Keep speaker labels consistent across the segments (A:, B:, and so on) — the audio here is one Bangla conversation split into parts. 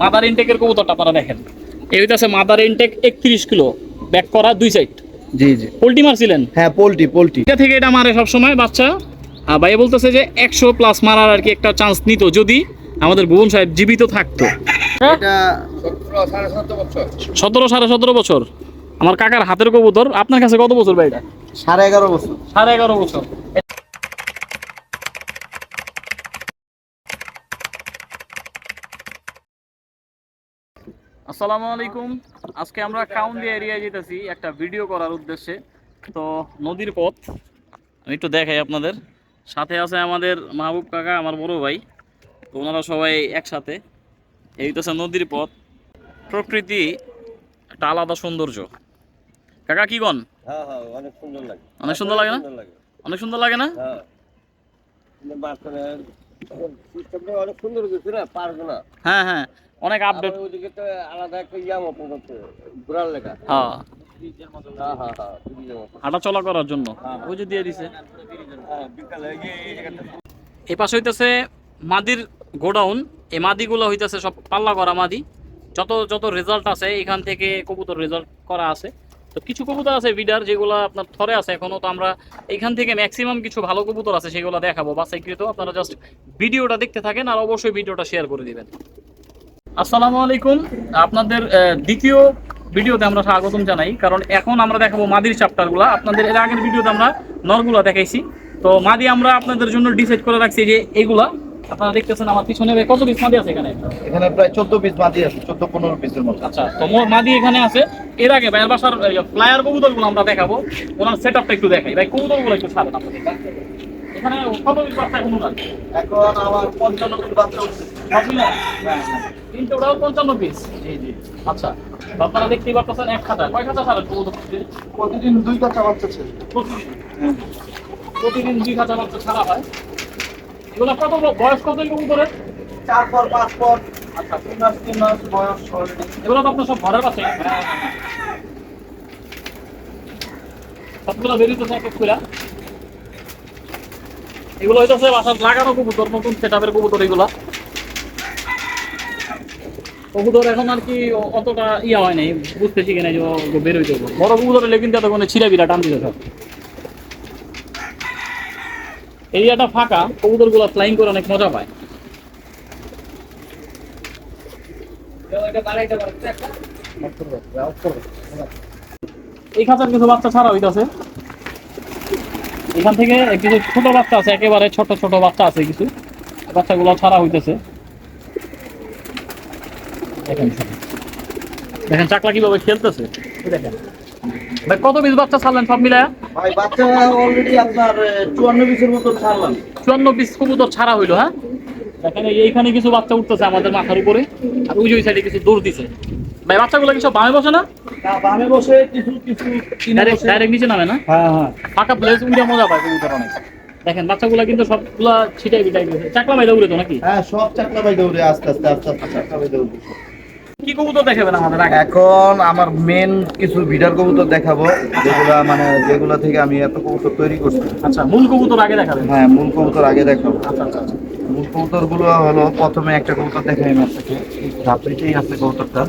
A: মাদার ইনটেকের কবুতরটা আপনারা দেখেন। এই হইতেছে মাদার ইনটেক একত্রিশ কিলো। ব্যাক করা দুই সাইড
B: জি জি।
A: পোল্ট্রি মারছিলেন?
B: হ্যাঁ পোলট্রি পোলট্রি।
A: এটা থেকে এটা মারে সবসময় বাচ্চা। আর ভাইয়া বলতেছে যে একশো প্লাস মারার আর কি একটা চান্স নিত যদি আমাদের ভুবন সাহেব জীবিত থাকতো।
B: এটা
A: সতেরো সাড়ে সতেরো বছর। আমার কাকার হাতের কবুতর। আপনার কাছে কত বছর ভাই এটা
B: সাড়ে এগারো বছর।
A: সাড়ে এগারো বছর। আসসালামু আলাইকুম। আজকে আমরা কাউন্দিয়া এরিয়ায় যেতেছি একটা ভিডিও করার উদ্দেশ্যে। তো নদীর পথ আমি একটু দেখাই আপনাদের। সাথে আছে আমাদের মাহবুব কাকা আমার বড় ভাই। তো ওনারা সবাই একসাথে। এই তো নদীর পথ। প্রকৃতি একটা আলাদা সৌন্দর্য। কাকা কি গন
C: হ্যাঁ হ্যাঁ অনেক সুন্দর লাগে।
A: অনেক সুন্দর লাগে না? অনেক সুন্দর লাগে। না?
C: হ্যাঁ। কিন্তু মাঝখানে সিস্টেমটা অনেক সুন্দর কিছু না পারব না।
A: হ্যাঁ হ্যাঁ। অনেক আপডেট
C: ওইদিকে তো আলাদা একটা ইয়া করছে ঘোরার লেখা।
A: হ্যাঁ।
C: হ্যাঁ হ্যাঁ হ্যাঁ।
A: হাঁটা চলা করার জন্য। ওই যে দিয়ে দিছে।
C: এই
A: পাশে হইতেছে মাদির গোডাউন। এই মাদিগুলো হইতেছে সব পাল্লা করা মাদি। যত যত রেজাল্ট আছে এখান থেকে কবুতর রেজাল্ট করা আছে। তো কিছু কবুতর আছে বিডার যেগুলো আপনার থরে আছে এখনও। তো আমরা এখান থেকে ম্যাক্সিমাম কিছু ভালো কবুতর আছে সেগুলো দেখাবো। বাসাইকৃত আপনারা জাস্ট ভিডিওটা দেখতে থাকেন আর অবশ্যই ভিডিওটা শেয়ার করে দিবেন। আসসালামু আলাইকুম। আপনাদের দ্বিতীয় ভিডিওতে আমরা স্বাগতম জানাই কারণ এখন আমরা দেখাবো মাদির চ্যাপ্টারগুলো আপনাদের এর আগের ভিডিওতে আমরা নরগুলা দেখাইছি। তো মাদি আমরা আপনাদের জন্য ডিসাইড করে রাখছি যে এগুলা। আপনারা দেখতেছেন আমার পিছনে কত পিস মাদি আছে এখানে?
B: এখানে প্রায় চোদ্দ পিস মাদি আছে চোদ্দ পনেরো পিসের মতো।
A: আচ্ছা তো মোর মাদি এখানে আছে। এর আগে ভাইয়ের বাসার ফ্লায়ার কবুতরগুলো আমরা দেখাবো। ওনার সেট আপটা একটু দেখাই। ভাই কবুতরগুলো একটু ছাড়েন আপনাদের। এখানে পিস বাচ্চা এখন ওনার
B: এখন আমার পঞ্চান্ন বাচ্চা
A: সব মিলে তিনটে ওটাও পঞ্চান্ন পিস
B: জি জি।
A: আচ্ছা আপনারা দেখতেই পাচ্ছেন এক খাতা। কয় খাতা ছাড়েন প্রতিদিন?
B: দুই কাঁচা বাচ্চা ছিল।
A: প্রতিদিন? প্রতিদিন দুই খাতা মাত্র ছাড়া হয়? এগুলো কত বয়স কত এই কবুতরের?
B: চার পর পাঁচ পর। আচ্ছা। তিন মাস তিন মাস বয়স।
A: এগুলো তো আপনার সব ঘরের আছে সবগুলো বেরিয়েছে এক এক করে। এগুলো হইতেছে বাসার লাগানো কবুতর, নতুন সেট কবুতর এগুলা। কবুতর এখন আর কি অতটা ইয়া হয় নাই, বুঝতে শিখে নাই যে বের হইতে বড় কবুতর হলে কিন্তু এতক্ষণে ছিঁড়া বিরা টান দিতে সব। এরিয়াটা ফাঁকা কবুতরগুলো ফ্লাইং করে অনেক মজা পায়। এই খাঁচার কিছু বাচ্চা ছাড়া হইতাছে। এখান থেকে কিছু ছোট বাচ্চা আছে একেবারে ছোট ছোট বাচ্চা আছে কিছু। বাচ্চাগুলো ছাড়া হইতেছে। দেখেন দেখেন চাকলা কীভাবে খেলতেছে। দেখেন। ভাই কত পিস বাচ্চা ছাড়লেন সব মিলায়?
B: ভাই বাচ্চা অলরেডি আপনার চুয়ান্ন পিসের মতো ছাড়লাম।
A: চুয়ান্ন পিস কবুতর ছাড়া হইল হ্যাঁ? দেখেন এই- এইখানে কিছু বাচ্চা উঠতেছে আমাদের মাথার উপরে। আর ওই ওই সাইডে কিছু দৌড় দিছে। ভাই বাচ্চাগুলো কি সব বামে বসে না?
B: না, বামে বসে কিছু কিছু
A: ডাইরেক্ট ডাইরেক্ট নিচে নামে না?
B: হ্যাঁ হ্যাঁ।
A: ফাঁকা প্লেস উড়ে মজা পায় কবুতর অনেক। দেখেন বাচ্চাগুলো কিন্তু সবগুলা ছিটাই বিটাই গেছে চাকলা বাইদা উড়ে তো নাকি?
B: হ্যাঁ সব চাকলা ভাই দৌড়ে আস্তে আস্তে আস্তে আস্তে চাকলা ভাই দৌড়ে।
A: কি কবুতর দেখাবেন আমাদের
B: এখন আমার মেন কিছু ভিডার কবুতর দেখাবো যেগুলা মানে যেগুলা থেকে আমি এত কবুতর তৈরি করছি।
A: আচ্ছা মূল কবুতর আগে দেখাবেন।
B: হ্যাঁ মূল কবুতর আগে দেখাবো।
A: আচ্ছা আচ্ছা আচ্ছা।
B: মূল কবুতরগুলো হলো প্রথমে একটা কবুতর দেখাই আমি আপনাকে। ধাপড়িতেই আছে কবুতরটা।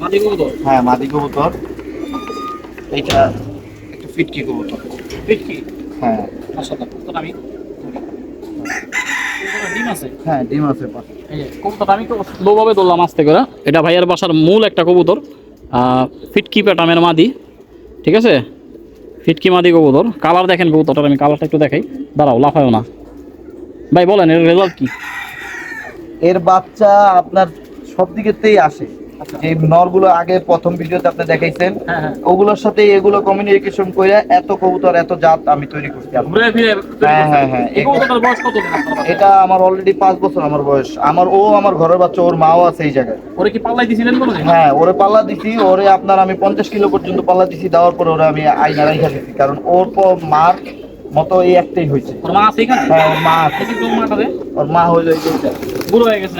A: মাদি কবুতর?
B: হ্যাঁ মাদি কবুতর। এইটা একটা ফিটকি কবুতর।
A: দেখি
B: হ্যাঁ।
A: মাশাআল্লাহ কবুতর আমি ডিম আছে?
B: হ্যাঁ ডিম আছে পাশে।
A: এই যে কবুতরটা আমি তো স্লোভাবে ধরলাম আস্তে করে। এটা ভাইয়ের বাসার মূল একটা কবুতর। ফিটকি প্যাটামের মাদি। ঠিক আছে? ফিটকি মাদি কবুতর। কালার দেখেন কবুতরটার আমি কালারটা একটু দেখাই। দাঁড়াও লাফায়ও না। ভাই বলেন এর রেজাল্ট কি?
B: এর বাচ্চা আপনার সব দিকেতেই আসে। যে নরগুলো আগে প্রথম ভিডিওতে আপনি দেখাইছেন
A: হ্যাঁ হ্যাঁ।
B: ওগুলোর সাথে এগুলো কমিউনিকেশন করে এত কবুতর এত জাত আমি তৈরি করছি। হ্যাঁ, হ্যাঁ, হ্যাঁ। এটা আমার অলরেডি পাঁচ বছর আমার বয়স। আমার ও আমার ঘরের বাচ্চা ওর মাও আছে এই জায়গায়।
A: ওরে কি পাল্লাই দিছিলেন
B: হ্যাঁ ওরে পাল্লা দিছি ওরে আপনার আমি পঞ্চাশ কিলো পর্যন্ত পাল্লা দিছি দেওয়ার পরে ওরে আমি আইনা রাইখা দিছি। কারণ ওর মার মতো এই একটাই হয়েছে।
A: ওর মা আছে এখানে?
B: হ্যাঁ ওর মা আছে।
A: মাটা
B: ওর মা এই
A: বুড়ো হয়ে গেছে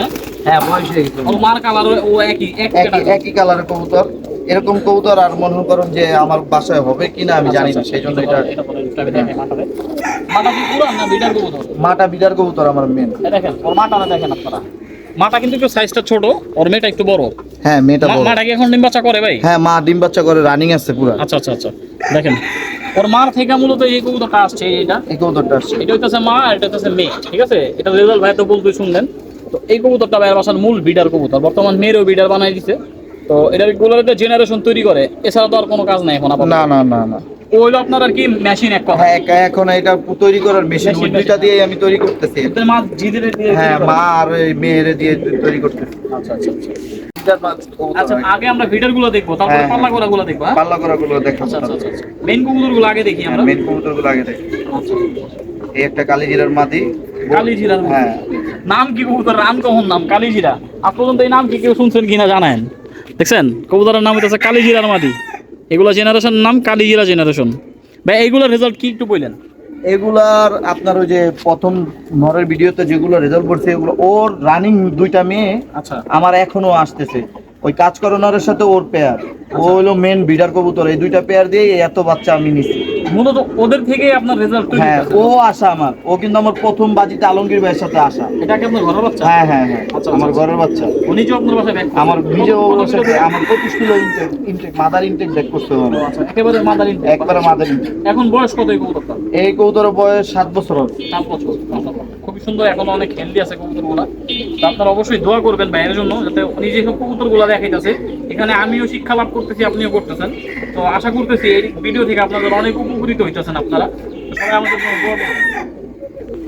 A: হ্যাঁ?
B: বয়স হয়ে গেছে।
A: ওর মার কালার ও একই
B: একই একই কালারের কবুতর। এরকম কবুতর আর মনে করুন যে আমার বাসায় হবে কিনা আমি জানি না সেই জন্য এটা
A: এটা মাথাতে। মাথা কি পুরান না বিটার কবুতর?
B: মাটা বিদার কবুতর আমার মেন
A: দেখেন ওর মাটাটা দেখেন আপনারা। মাটা কিন্তু একটু সাইজটা ছোট ওর মেয়েটা একটু বড়।
B: হ্যাঁ মেয়েটা বড়।
A: মাটা কি এখন ডিম বাচ্চা করে ভাই?
B: হ্যাঁ মা ডিম বাচ্চা করে রানিং আছে পুরো।
A: আচ্ছা আচ্ছা আচ্ছা। দেখেন ওর মার থেকে মূলত এই কবুতরটা আসছে এটা
B: এই কবুতরটা আসছে।
A: এটা হইতেছে মা আর এটা হইতেছে মেয়ে ঠিক আছে? এটা রেজাল্ট ভাই তো বলতে শুনলেন। তো এই কবুতরটা ভাইয়ের বাসার মূল বিডার কবুতর। বর্তমান মেয়েরও বিডার বানাই দিছে। তো এটার গুলোতে জেনারেশন তৈরি করে। এছাড়া তো আর কোনো কাজ নাই এখন আপাতত।
B: না না না না।
A: ও হইল আপনার আর কি মেশিন এক কথা।
B: হ্যাঁ এক- এখন এটা তৈরি করার মেশিন
A: Machine,
B: দুইটা দিয়ে আমি তৈরি করতেছি।
A: মা জিদের দিয়ে
B: হ্যাঁ। মা আর মেয়েরে দিয়ে তৈরি করতেছি।
A: আচ্ছা আচ্ছা। আচ্ছা
B: হয়।
A: আগে আমরা ভিডিওরগুলো দেখব তারপরে
B: হ্যাঁ,
A: পাল্লা করা গুলো দেখব হ্যাঁ?
B: পাল্লা করা গুলো দেখাবো
A: আচ্ছা আচ্ছা আচ্ছা। মেইন কবুতরগুলো আগে দেখি আমরা।
B: কবুতরগুলো আগে দেখি। এই একটা কালিজিরার মাদি।
A: কালিজিরার
B: হ্যাঁ।
A: নাম কি কবুতর? রান কখন নাম? কালিজিরা। এই নাম কি কেউ শুনছেন কিনা জানেন? দেখছেন? কবুতরের নাম হইতেছে কালিজিরার মাদি। এগুলো জেনারেশন নাম কালিজিরা জেনারেশন ভাই এইগুলোর রেজাল্ট কি একটু বললেন?
B: এগুলার আপনার ওই যে প্রথম নরের ভিডিওতে যেগুলো রেজাল্ট করছে এগুলো ওর রানিং দুইটা মেয়ে
A: আচ্ছা।
B: আমার এখনও আসতেছে। ওই কাজ করো নরের সাথে ওর পেয়ার ও
A: আচ্ছা।
B: হলো মেন বিডার কবুতর। এই দুইটা পেয়ার দিয়ে এত বাচ্চা আমি নিছি।
A: মূলত ওদের থেকে আপনার রেজাল্ট
B: হ্যাঁ ও আসা আমার। ও কিন্তু আমার প্রথম বাজিতে আলমগীর ভাইয়ের সাথে আসা।
A: এটা কি আপনার ঘরের বাচ্চা?
B: হ্যাঁ হ্যাঁ হ্যাঁ
A: আচ্ছা,
B: আমার
A: আচ্ছা।
B: ঘরের বাচ্চা।
A: উনি যে আপনার বাসায় ব্যাক
B: আমার নিজে ও আমার পঁচিশ kilo intake intake mother intake দেখ করতে হবে
A: আচ্ছা একেবারে মাদারিন
B: একবারে মাদার ইনটেক
A: এখন বয়স কত এই কবুতরটা
B: এই কবুতরের বয়স সাত বছর হবে।
A: সাত বছর খুবই সুন্দর এখন অনেক হেলদি আছে কবুতরগুলা তো আপনারা অবশ্যই দোয়া করবেন ভাইয়ের জন্য যাতে উনি যেসব কবুতরগুলা দেখাইতেছে এখানে আমিও শিক্ষা লাভ করতেছি আপনিও করতেছেন। তো আশা করতেছি এই ভিডিও থেকে আপনাদের অনেক উপকৃত হইতেছেন আপনারা। সবাই আমাদের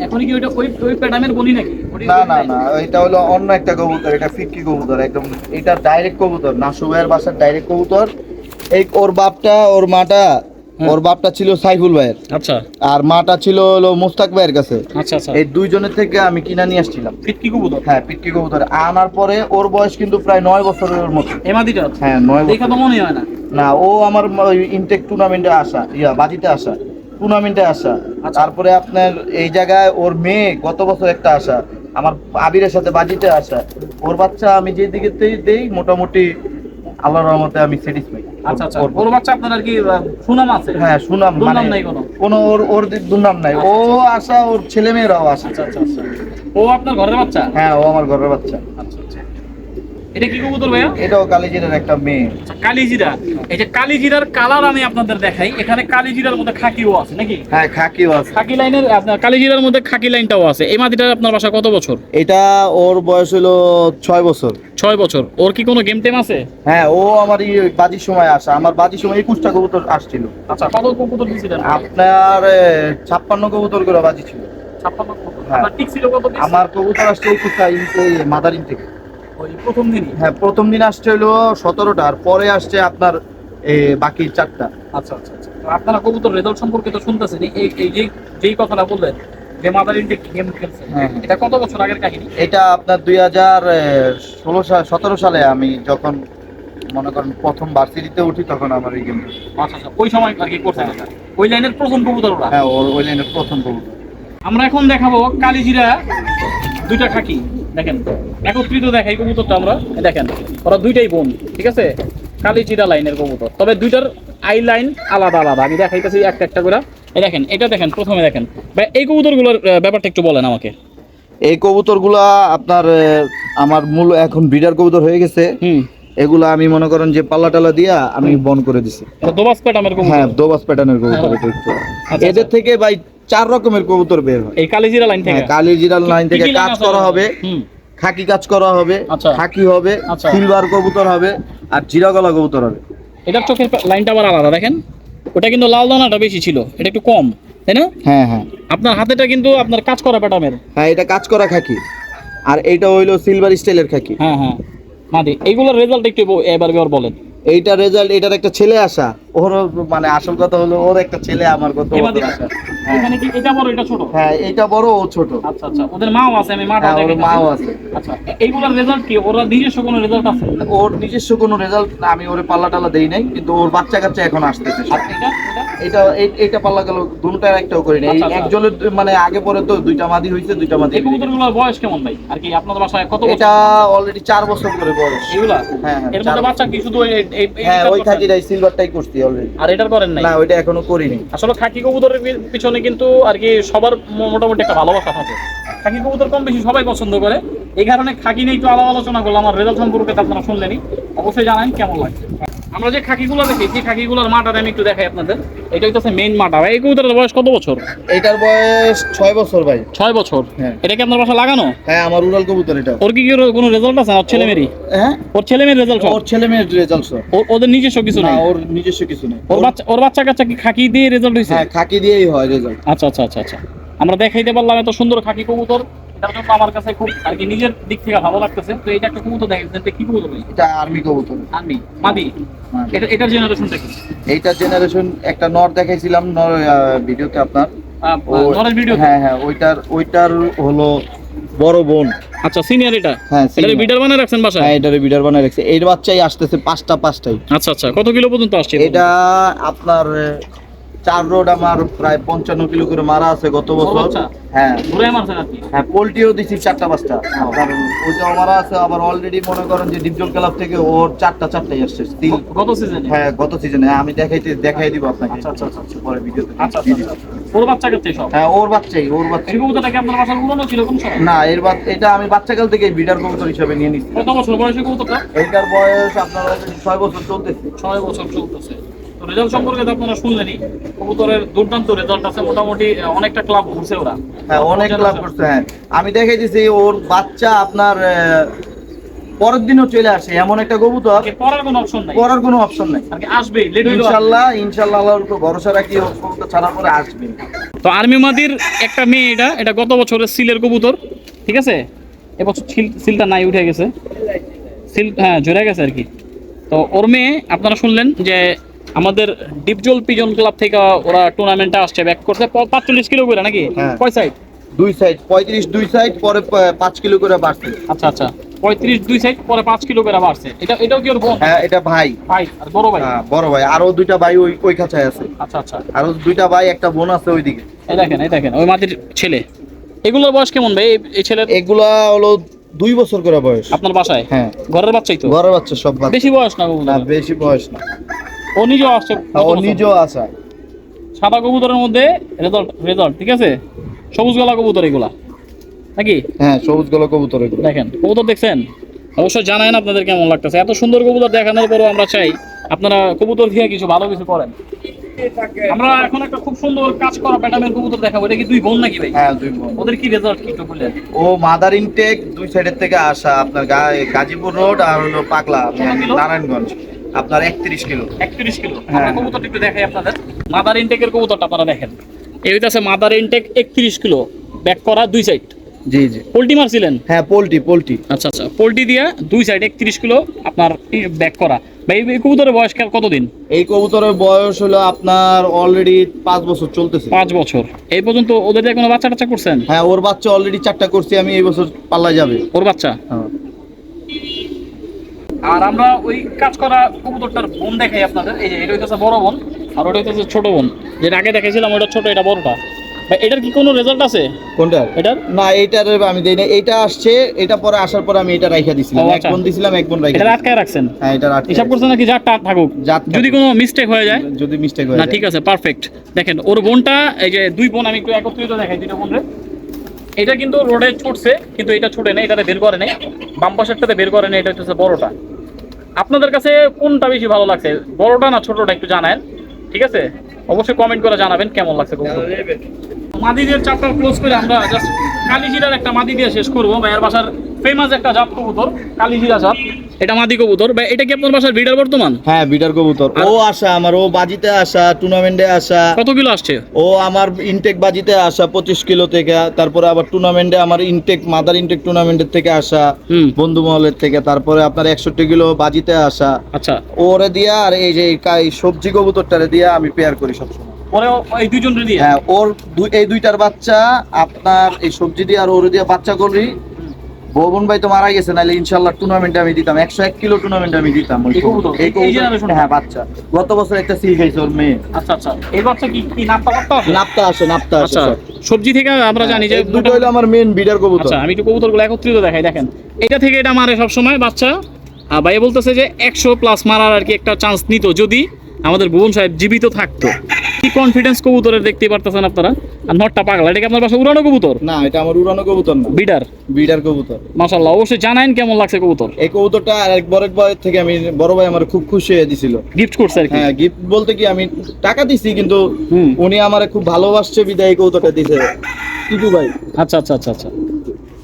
A: এখনই কি ওইটা ওই ওই প্যাটার্নের বলি নাকি?
B: না না না এটা হলো অন্য একটা কবুতর এটা ফিটকি কবুতর একদম এটা ডাইরেক্ট কবুতর বাসার ডাইরেক্ট কবুতর। এই ওর বাপটা ওর মাটা ওর বাপটা ছিল সাইফুল ভাইয়ের।
A: আচ্ছা।
B: আর মাটা ছিল হলো মুস্তাক ভাইয়ের কাছে।
A: আচ্ছা আচ্ছা।
B: এই দুইজনের থেকে আমি কিনা নিয়ে আসছিলাম।
A: ফিটকি কবুতর?
B: হ্যাঁ পিটকি কবুতর। আনার পরে ওর বয়স কিন্তু প্রায় নয় বছরের মতো।
A: এমাদিটা
B: হ্যাঁ নয়
A: দেখা
B: বছর।
A: তো মনে হয় না।
B: না ও আমার ইনটেক টুর্নামেন্টে আসা ইয়া বাজিতে আসা। টুর্নামেন্টে আসা।
A: আচ্ছা।
B: তারপরে আপনার এই জায়গায় ওর মেয়ে গত বছর একটা আসা। আমার আবিরের সাথে বাজিতে আসা। ওর বাচ্চা আমি যে দিকে দেই মোটামুটি আল্লাহর রহমতে আমি স্যাটিসফাই
A: আচ্ছা আচ্ছা। ওর বাচ্চা আপনার আর কি সুনাম আছে?
B: হ্যাঁ সুনাম মানে
A: নাই কোনো?
B: কোনো ওর ওর দুনাম দুর্নাম নাই। ও আশা ওর ছেলে মেয়েরাও আশা
A: আচ্ছা আচ্ছা আচ্ছা। ও আপনার ঘরের বাচ্চা?
B: হ্যাঁ ও আমার ঘরের বাচ্চা।
A: আচ্ছা আচ্ছা। এটা কি কবুতর ভাইয়া?
B: এটাও কালিজিরের একটা মেয়ে।
A: কালিজিরা। এই যে কালিজিরার কালার আমি আপনাদের দেখাই এখানে কালিজিরার মধ্যে খাকিও আছে নাকি?
B: হ্যাঁ খাকিও আছে।
A: খাকি লাইনের আপনার কালিজিরার মধ্যে খাকি লাইনটাও আছে। এই মাটিটা আপনার বাসা কত বছর?
B: এটা ওর বয়স হলো ছয় বছর।
A: ছয় বছর। ওর কি কোনো গেম টেম আছে?
B: হ্যাঁ ও আমার এই বাজির সময় আসা। আমার বাজির সময় একুশটা কবুতর আসছিল।
A: আচ্ছা কত কবুতর দিয়েছিলেন?
B: আপনার ছাপ্পান্ন কবুতর করে বাজি ছিল।
A: ছাপ্পান্ন কবুতর। ঠিক ছিল কত
B: আমার কবুতর আসছে একুশটা মাদারিন থেকে।
A: প্রথম দিনই?
B: হ্যাঁ প্রথম দিন আসছে হলো সতেরোটা আর পরে আসছে আপনার বাকি চারটা।
A: আচ্ছা আচ্ছা আচ্ছা। আপনারা কবুতর রেজাল্ট সম্পর্কে তো শুনতেছেন এই এই যেই যেই কথাটা বললেন যে মাদার ইন্টেক গেম খেলছে
B: হ্যাঁ, হ্যাঁ।
A: এটা কত বছর আগের কাহিনী?
B: এটা আপনার দুই হাজার ষোলো সাল সতেরো সালে আমি যখন মনে করেন প্রথম ভার্সিটিতে উঠি তখন আমার এই গেম
A: আচ্ছা আচ্ছা। ওই সময় আর কি করছেন ওই লাইনের প্রথম কবুতর ওরা?
B: হ্যাঁ ওই লাইনের প্রথম কবুতর।
A: আমরা এখন দেখাবো কালিজিরা দুইটা খাকি। দেখেন একত্রিত দেখাই কবুতরটা আমরা। দেখেন ওরা দুইটাই বোন ঠিক আছে? কালিজিরা লাইনের কবুতর। তবে দুইটার আই লাইন আলাদা আলাদা। আমি দেখাইতেছি একটা একটা করে। এই দেখেন এটা দেখেন প্রথমে দেখেন। ভাই এই কবুতরগুলোর ব্যাপারটা একটু বলেন আমাকে।
B: এই কবুতরগুলা আপনার আমার মূল এখন ব্রিডার কবুতর হয়ে গেছে।
A: হুম।
B: এগুলা আমি মনে করেন যে পাল্লা টাল্লা দিয়া আমি বন করে দিছি।
A: দোবাস প্যাটামের কবুতর?
B: হ্যাঁ দোবাস প্যাটার্নের কবুতর
A: আচ্ছা,
B: এদের থেকে ভাই চার রকমের কবুতর বের হয়।
A: এই কালিজিরা লাইন থেকে
B: হ্যাঁ কালি জিরাল লাইন থেকে কাজ করা হবে। খাকি কাজ করা হবে
A: আচ্ছা।
B: খাকি হবে
A: আচ্ছা।
B: সিলভার কবুতর হবে আর জিরা গলা কবুতর হবে।
A: এটার চোখের লাইনটা আবার আলাদা দেখেন। ওটা কিন্তু লাল দানাটা বেশি ছিল এটা একটু কম তাই না?
B: হ্যাঁ হ্যাঁ।
A: আপনার হাতেটা কিন্তু আপনার কাজ করা প্যাটামের
B: হ্যাঁ এটা কাজ করা খাকি। আর এইটা হইল সিলভার স্টাইলের খাকি।
A: হ্যাঁ হ্যাঁ। মাদি এইগুলোর রেজাল্ট একটু এবার বলেন।
B: এইটা রেজাল্ট এটার একটা ছেলে আসা ওর মানে আসল কথা হলো ওর একটা ছেলে আমার কত।
A: এখানে কি এটা বড় এটা ছোট?
B: হ্যাঁ বড় ও ছোট।
A: আচ্ছা আচ্ছা। ওদের মাও আছে আমি মাটা
B: হ্যাঁ ওর মাও আছে।
A: আচ্ছা এইগুলোর রেজাল্ট কি? ওরা নিজস্ব কোনো রেজাল্ট আছে?
B: ওর নিজস্ব কোনো রেজাল্ট আমি ওরে পাল্লা টাল্লা দেই নাই কিন্তু ওর বাচ্চা কাচ্চা এখন আসতেছে
A: এটা এটা?
B: এটা পাল্লা গেল দুটার একটাও করি না
A: আচ্ছা, আচ্ছা।
B: একজনের মানে আগে পরে তো দুইটা মাদি হয়েছে দুইটা মাদি
A: কবুতরগুলোর বয়স কেমন ভাই? আর কি আপনাদের বাসায় কত
B: এটা অলরেডি চার বছর করে বয়স।
A: এগুলা
B: হ্যাঁ, হ্যাঁ,
A: এর মধ্যে বাচ্চা কি শুধু এই-
B: হ্যাঁ ওই? খাঁটিটাই সিলভারটাই করছি অলরেডি
A: আর এটার করেন নাই?
B: না ওইটা এখনও করিনি।
A: আসলে খাকি কবুতরের পিছনে কিন্তু আর কি সবার মোটামুটি একটা ভালোবাসা থাকে। খাকি কবুতর কম বেশি সবাই পছন্দ করে। এই কারণে খাকি নিয়ে একটু আলাদা আলোচনা করলাম। আমার রেজাল্ট সম্পর্কে তো আপনারা শুনলেনি অবশ্যই জানান কেমন লাগে আমরা যে খাকিগুলো দেখি সেই খাকিগুলোর মাটার আমি একটু দেখাই আপনাদের। এটা হচ্ছে মেইন মাটা। ভাই এই কবুতরের বয়স কত বছর?
B: এটার বয়স ছয় বছর ভাই।
A: ছয় বছর?
B: হ্যাঁ।
A: এটা কি আপনার বাসা লাগানো?
B: হ্যাঁ আমার উড়াল কবুতর এটা।
A: ওর কি কোনো রেজাল্ট আছে? ওর ছেলে মেয়েরই?
B: হ্যাঁ।
A: ওর ছেলে মেয়ের রেজাল্ট
B: ওর ছেলে মেয়ের রেজাল্ট
A: ওদের নিজস্ব কিছু
B: না ওর নিজস্ব কিছু নেই।
A: ওর বাচ্চা ওর বাচ্চা কাচ্চা কি খাকি দিয়ে রেজাল্ট হয়েছে
B: হ্যাঁ খাকি দিয়েই হয় রেজাল্ট
A: আচ্ছা আচ্ছা আচ্ছা আচ্ছা। আমরা দেখাইতে পারলাম এত সুন্দর খাকি কবুতর। এটার জন্য আমার কাছে খুব আর কি নিজের দিক থেকে ভালো লাগতেছে। তো এটা একটা কবুতর দেখাইছেন এটা কি কবুতর
B: এটা আর্মি কবুতর।
A: আমি মাদি। এটা এটার জেনারেশনটা কি
B: এইটা জেনারেশন একটা নর দেখাইছিলাম নর ভিডিওতে আপনার।
A: নরেশ ভিডিও
B: হ্যাঁ হ্যাঁ ওইটার ওইটার হলো বড় বোন।
A: আচ্ছা সিনিয়র এটা?
B: হ্যাঁ
A: এটা। বিডার বানায় রাখছেন বাসায়?
B: হ্যাঁ এটার বিডার বানায় রাখছে। এর বাচ্চাই আসতেছে পাঁচটা পাঁচটাই।
A: আচ্ছা আচ্ছা কত কিলো পর্যন্ত আসছে
B: এটা আপনার চার রোড আমার প্রায় পঞ্চান্ন কিলো করে মারা আছে গত বছর। হ্যাঁ।
A: আর কি
B: হ্যাঁ পোলট্রিও দিছি চারটা পাঁচটা। কারণ ওইটাও মারা আছে আবার অলরেডি মনে করেন যে ডিপজল ক্লাব থেকে ওর চারটা চারটাই আসছে স্টিল
A: গত সিজনে
B: হ্যাঁ গত সিজনে আমি দেখাইতে দেখাই দিব আপনাকে।
A: আচ্ছা, আচ্ছা, আচ্ছা।
B: পরে ভিডিওতে
A: আচ্ছা আচ্ছা আচ্ছা। ওর বাচ্চা কাছে সব?
B: হ্যাঁ ওর বাচ্চাই ওর বাচ্চাই
A: এই কবুতরটা কি আপনার বাসার পুরনো ছিল কোন সময়?
B: না এর এটা আমি বাচ্চাকাল থেকে বিডার কবুতর হিসাবে নিয়ে নিচ্ছি
A: কত বছর বয়সে কবুতরটা?
B: এইটার বয়স আপনার বছর চলতেছে।
A: ছয় বছর চলতেছে। তো রেজাল্ট সম্পর্কে তো আপনারা শুনলেনই। কবুতরের দুর্দান্ত রেজাল্ট আছে মোটামুটি অনেকটা ক্লাব ঘুরছে ওরা।
B: হ্যাঁ অনেক লাভ করছে হ্যাঁ। আমি দেখে দিছি ওর বাচ্চা আপনার পরের দিনও চলে আসে এমন একটা কবুতর।
A: আগে কোনো অপশন নাই।
B: করার কোনো অপশন নাই।
A: আর কি আসবে
B: ইনশাল্লাহ ইনশাল্লাহ আল্লাহর উপর ভরসা রাখি ওর কবুতর ছাড়ার পরে আসবে
A: তো আর্মি মাদির একটা মেয়ে এটা এটা গত বছরের সিলের কবুতর ঠিক আছে? এবছর সিল সিলটা নাই উঠে গেছে। সিল হ্যাঁ জড়ে গেছে আর কি। তো ওর মেয়ে আপনারা শুনলেন যে আমাদের ডিপজল পিজন ক্লাব থেকে ওরা টুর্নামেন্টে আসছে ব্যাক করছে। পাঁচচল্লিশ কিলো করে নাকি?
B: হ্যাঁ।
A: কয় সাইড
B: দুই সাইড পঁয়ত্রিশ দুই সাইড পরে পাঁচ কিলো করে বাড়ছে।
A: আচ্ছা আচ্ছা। পঁয়ত্রিশ দুই সাইড পরে পাঁচ কিলো করে বাড়ছে। এটা এটাও কি ওর বোন?
B: হ্যাঁ এটা ভাই।
A: ভাই আর বড় ভাই?
B: হ্যাঁ, বড় ভাই। আরও দুইটা ভাই ওই ওই কাছায় আছে।
A: আচ্ছা আচ্ছা।
B: আরও দুইটা ভাই একটা বোন আছে ওইদিকে।
A: এই দেখেন এই দেখেন ওই মাটির ছেলে। এগুলোর বয়স কেমন ভাই? এই- ছেলের?
B: এগুলা হলো দুই বছর করে বয়স।
A: আপনার বাসায়?
B: হ্যাঁ।
A: ঘরের বাচ্চাই তো?
B: ঘরের বাচ্চা সব
A: বেশি বয়স না
B: না বেশি বয়স না।
A: ও নিজেও আসছে
B: হ্যাঁ, ও নিজেও আসা।
A: সাদা কবুতরের মধ্যে রেজাল্ট রেজাল্ট ঠিক আছে? সবুজ গলা কবুতর এগুলা। নাকি?
B: হ্যাঁ সবুজ গলা কবুতর এগুলো।
A: দেখেন কবুতর দেখছেন? অবশ্যই জানায়েন আপনাদের কেমন লাগতেছে। এত সুন্দর কবুতর দেখানোর পরও আমরা চাই আপনারা কবুতর দিয়ে কিছু ভালো কিছু করেন। আমরা এখন একটা খুব সুন্দর কাজ করা প্যাটার্নের কবুতর দেখাবো। এটা কি দুই বোন নাকি ভাই?
B: হ্যাঁ দুই বোন।
A: ওদের কি রেজাল্ট কি একটু বললেন?
B: ও মাদার ইনটেক দুই সাইডের থেকে আসা আপনার গাজীপুর রোড আর হলো পাগলা নারায়ণগঞ্জ। আপনার একত্রিশ কিলো।
A: একত্রিশ কিলো।
B: হ্যাঁ।
A: আমরা কবুতরটা একটু দেখাই আপনাদের। মাদার ইনটেকের কবুতরটা আপনারা দেখেন। এই হইতাছে মাদার ইনটেক একত্রিশ কিলো। ব্যাক করা দুই সাইড
B: জি জি।
A: পোল্ট্রি মারছিলেন?
B: হ্যাঁ পোলট্রি পোলট্রি
A: আচ্ছা আচ্ছা। পোল্ট্রি দিয়া দুই সাইড একত্রিশ কিলো আপনার ব্যাক করা। ভাই এই কবুতরের বয়স কতদিন?
B: এই কবুতরের বয়স হলো আপনার অলরেডি পাঁচ বছর চলতেছে।
A: পাঁচ বছর। এই পর্যন্ত ওদের কোনো বাচ্চা টাচ্চা করছেন?
B: হ্যাঁ ওর বাচ্চা অলরেডি চারটা করছি আমি এই বছর পাল্লা যাবে।
A: ওর বাচ্চা?
B: হ্যাঁ।
A: আর আমরা ওই কাজ করা কবুতরটার বোন দেখাই আপনাদের। এই যে এটা হইতেছে বড় বোন। আর ওটা হইতেছে ছোট বোন। যেটা আগে দেখাইছিলাম ওটা ছোট এটা বড়টা। ভাই এটার কি কোনো রেজাল্ট আছে?
B: কোনটা
A: এটার?
B: না এইটার আমি দেই না এইটা আসছে এটা পরে আসার পরে আমি এটা রাইখা দিছিলাম। এক
A: আচ্ছা।
B: বোন দিছিলাম এক বোন রাইখা
A: এটা। আটকায় রাখছেন?
B: হ্যাঁ এটা রাখছি
A: হিসাব করছেন নাকি জাতটা থাকুক?
B: জাত
A: যদি কোনো মিস্টেক হয়ে যায়?
B: যদি মিস্টেক হয়ে
A: না
B: যায়।
A: ঠিক আছে পারফেক্ট দেখেন ওর বোনটা এই যে দুই বোন আমি একটু একত্রিত দেখাই দুইটা বোন এটা কিন্তু রোডে ছুটছে কিন্তু এটা ছুটে নেই এটাতে বের করে নেই। বাম পাশেরটাতে বের করে নেই এটা হচ্ছে বড়টা। আপনাদের কাছে কোনটা বেশি ভালো লাগছে? বড়টা না ছোটটা একটু জানান ঠিক আছে? অবশ্যই কমেন্ট করে জানাবেন কেমন লাগছে। মাদিদের চাপটা ক্লোজ করে আমরা জাস্ট কালিজিরার একটা মাদি দিয়ে শেষ করব। ভাইয়ের বাসার ফেমাস একটা জাত কবুতর কালিজিরা জাত। এটা মাদি কবুতর। ভাই এটা কি আপনার বাসার বিডার বর্তমান?
B: হ্যাঁ বিটার কবুতর। ও আসা আমার ও বাজিতে আসা টুর্নামেন্টে আসা।
A: কত কিলো আসছে?
B: ও আমার ইনটেক বাজিতে আসা পঁচিশ কিলো থেকে। তারপরে আবার টুর্নামেন্টে আমার ইনটেক মাদার ইনটেক টুর্নামেন্টের থেকে আসা বন্ধু মহলের থেকে। তারপরে আপনার একষট্টি কিলো বাজিতে আসা।
A: আচ্ছা।
B: ওরে দিয়া আর এই যে সবজি কবুতরটারে দিয়া আমি পেয়ার করি সবসময়।
A: এই দুইজন দিয়ে?
B: হ্যাঁ ওর দুই এই দুইটার বাচ্চা আপনার এই সবজি দিয়ে আর ওরে দিয়ে বাচ্চা করি। ভুবন ভাই তো মারা গেছে নাহলে ইনশাল্লাহ টুর্নামেন্টে আমি দিতাম। একশো এক কিলো টুর্নামেন্টে আমি দিতাম? হ্যাঁ বাচ্চা। গত বছর একটা সিল খাইছে ওর মেয়ে।
A: আচ্ছা এই বাচ্চা কি কি নাপতা করতে
B: আসে নাপতা আসে
A: সবজি থেকে আমরা জানি যে
B: দুটো হলো আমার মেন বিডার কবুতর।
A: আচ্ছা আমি একটু কবুতরগুলো একত্রিত দেখাই দেখেন। এটা থেকে এটা মারে সবসময় বাচ্চা। ভাই বলতেছে যে একশো প্লাস মারার আর কি একটা চান্স নিত। যদি আমাদের ভুবন সাহেব জীবিত থাকতো। কি কনফিডেন্স কবুতরের দেখতে পারতেছেন আপনারা? আর নটটা পাগলা এটা কি আপনার পাশে উড়ানো কবুতর?
B: না এটা আমার উড়ানো কবুতর না।
A: বিডার?
B: বিডার কবুতর।
A: মাশাল্লাহ অবশ্যই জানাইন কেমন লাগছে কবুতর।
B: এই কবুতরটা এক বড় বয়ের থেকে আমি বড় ভাই আমার খুব খুশি হয়ে দিছিল।
A: গিফট করছে আর কি?
B: হ্যাঁ গিফট বলতে কি আমি টাকা দিছি কিন্তু
A: হুম।
B: উনি আমারে খুব ভালোবাসছে বিদায় এই কবুতরটা দিছে। টিটু ভাই।
A: আচ্ছা আচ্ছা আচ্ছা আচ্ছা।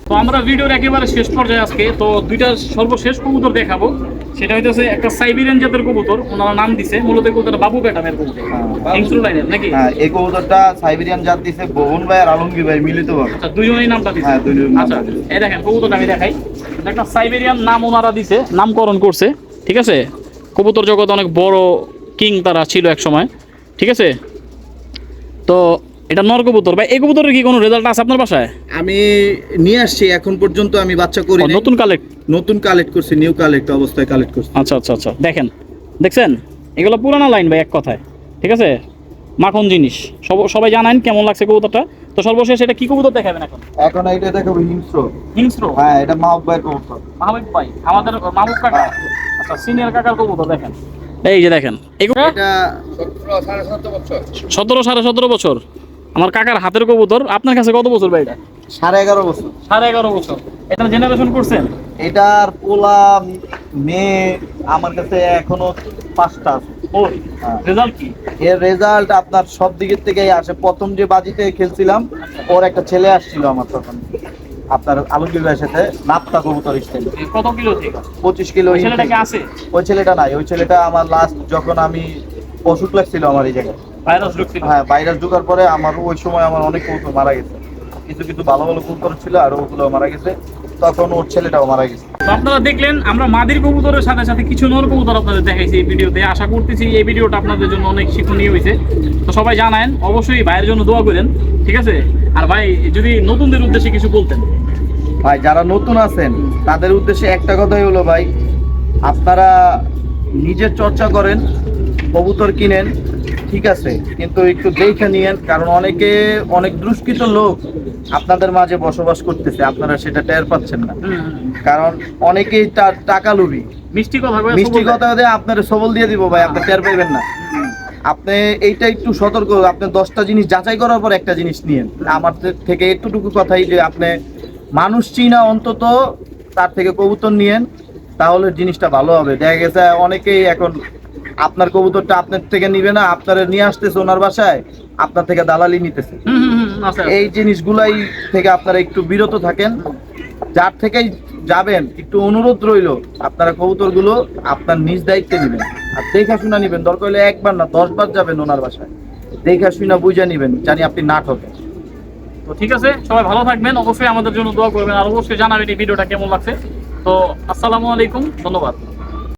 A: তো আমরা ভিডিওর একেবারে শেষ পর্যায়ে আজকে তো দুইটা সর্বশেষ কবুতর দেখাবো। সেটা হইতেছে একটা সাইবেরিয়ান জাতের কবুতর ওনারা নাম দিছে মূলত এই কবুতরটা বাবু প্যাটার্নের কবুতর।
B: হ্যাঁ,
A: হিংস্র লাইনের নাকি?
B: হ্যাঁ এই কবুতরটা সাইবেরিয়ান জাত দিছে ভুবন ভাই আর আলমগীর ভাই মিলিত ভাবে।
A: আচ্ছা দুইজনেই নামটা দিছে?
B: হ্যাঁ, দুইজনের
A: আচ্ছা এই দেখেন কবুতরটা আমি দেখাই। একটা সাইবেরিয়ান নাম ওনারা দিছে নামকরণ করছে ঠিক আছে? কবুতর জগৎ অনেক বড় কিং তারা ছিল এক সময় ঠিক আছে? তো এটা নর কবুতর। ভাই এই কবুতরের কি কোনো রেজাল্ট আছে আপনার বাসায়?
B: আমি নিয়ে আসছি এখন পর্যন্ত আমি বাচ্চা করি
A: নতুন কালেক্ট
B: নতুন কালেক্ট করছি নিউ কালেক্ট অবস্থায় কালেক্ট করছি।
A: আচ্ছা আচ্ছা আচ্ছা দেখেন দেখছেন? এগুলো পুরানা লাইন ভাই এক কথায়। ঠিক আছে? মাখন জিনিস। সব সবাই জানেন কেমন লাগছে কবুতরটা। তো সর্বশেষ এটা কি কবুতর দেখাবেন এখন?
B: এখন এইটা দেখাবো হিংস্র।
A: হিংস্র?
B: হ্যাঁ এটা মাহবুব ভাইয়ের কবুতর।
A: মাহবুব ভাই আমাদের মাহবুব কাকা? আচ্ছা সিনিয়র কাকার কবুতর দেখেন। এই যে দেখেন এগুলো
B: এটা
A: সতেরো সাড়ে সতেরো বছর। আমার কাকার হাতের কবুতর আপনার কাছে কত বছর ভাই এটা?
B: সাড়ে এগারো বছর।
A: সাড়ে এগারো বছর। এটা জেনারেশন করছেন?
B: এটার পোলা মেয়ে আমার কাছে এখনও পাঁচটা আছে।
A: রেজাল্ট কি?
B: এর রেজাল্ট আপনার সব দিকের থেকেই আসে। প্রথম যে বাজিতে খেলছিলাম ওর একটা ছেলে আসছিল আমার তখন। আপনার আলমগীর ভাইয়ের সাথে নাপ্তা কবুতর স্টাইল
A: কত কিলো
B: পঁচিশ কিলো
A: ওই ছেলেটা কি আছে?
B: ওই ছেলেটা নাই ওই ছেলেটা আমার লাস্ট যখন আমি অসুখ লাগছিল আমার এই জায়গায়। হ্যাঁ ভাইরাস ঢোকার পরে আমার ওই সময় আমার অনেক কবুতর মারা গেছে। কিছু কিছু ভালো ভালো কবুতর ছিল আর ওগুলো মারা গেছে। তখন ওর ছেলেটাও মারা গেছে।
A: তো আপনারা দেখলেন আমরা মাদির কবুতরের সাথে সাথে কিছু নর কবুতর আপনাদের দেখাইছি এই ভিডিওতে। আশা করতেছি এই ভিডিওটা আপনাদের জন্য অনেক শিক্ষণীয় হয়েছে। তো সবাই জানায়েন অবশ্যই ভাইয়ের জন্য দোয়া করেন ঠিক আছে? আর ভাই যদি নতুনদের উদ্দেশ্যে কিছু বলতেন।
B: ভাই যারা নতুন আছেন তাদের উদ্দেশ্যে একটা কথাই হলো ভাই আপনারা নিজের চর্চা করেন কবুতর কিনেন ঠিক আছে কিন্তু একটু দেখে নিয়েন কারণ অনেকে অনেক দুষ্কৃত লোক আপনাদের মাঝে বসবাস করতেছে আপনারা সেটা টের পাচ্ছেন না। কারণ অনেকেই তার টাকা লুবি।
A: মিষ্টি কথা
B: মিষ্টি কথা দিয়ে আপনার সবল দিয়ে দিব ভাই আপনি টের পাইবেন না। আপনি এইটা একটু সতর্ক আপনি দশটা জিনিস যাচাই করার পর একটা জিনিস নিয়েন। আমার থেকে একটুটুকু কথাই যে আপনি মানুষ চিনা অন্তত তার থেকে কবুতর নিয়েন তাহলে জিনিসটা ভালো হবে। দেখা গেছে অনেকেই এখন আপনার কবুতরটা আপনার থেকে নিবে না আপনার নিয়ে আসতেছে ওনার বাসায় আপনার থেকে দালালি নিতেছে।
A: আছে।
B: এই জিনিসগুলাই থেকে আপনারা একটু বিরত থাকেন। যার থেকেই যাবেন একটু অনুরোধ রইল আপনারা কবুতরগুলো আপনার নিজ দায়িত্বে নেবেন। আর দেখা শুনা নেবেন দরকার হলে একবার না দশ বার যাবেন ওনার বাসায়। দেখা শুনা বুঝে নেবেন জানি আপনি না ঠকেন
A: তো ঠিক আছে সবাই ভালো থাকবেন অবশ্যই আমাদের জন্য দোয়া করবেন আর অবশ্যই জানাবেন এই ভিডিওটা কেমন লাগছে। তো আসসালামু আলাইকুম ধন্যবাদ।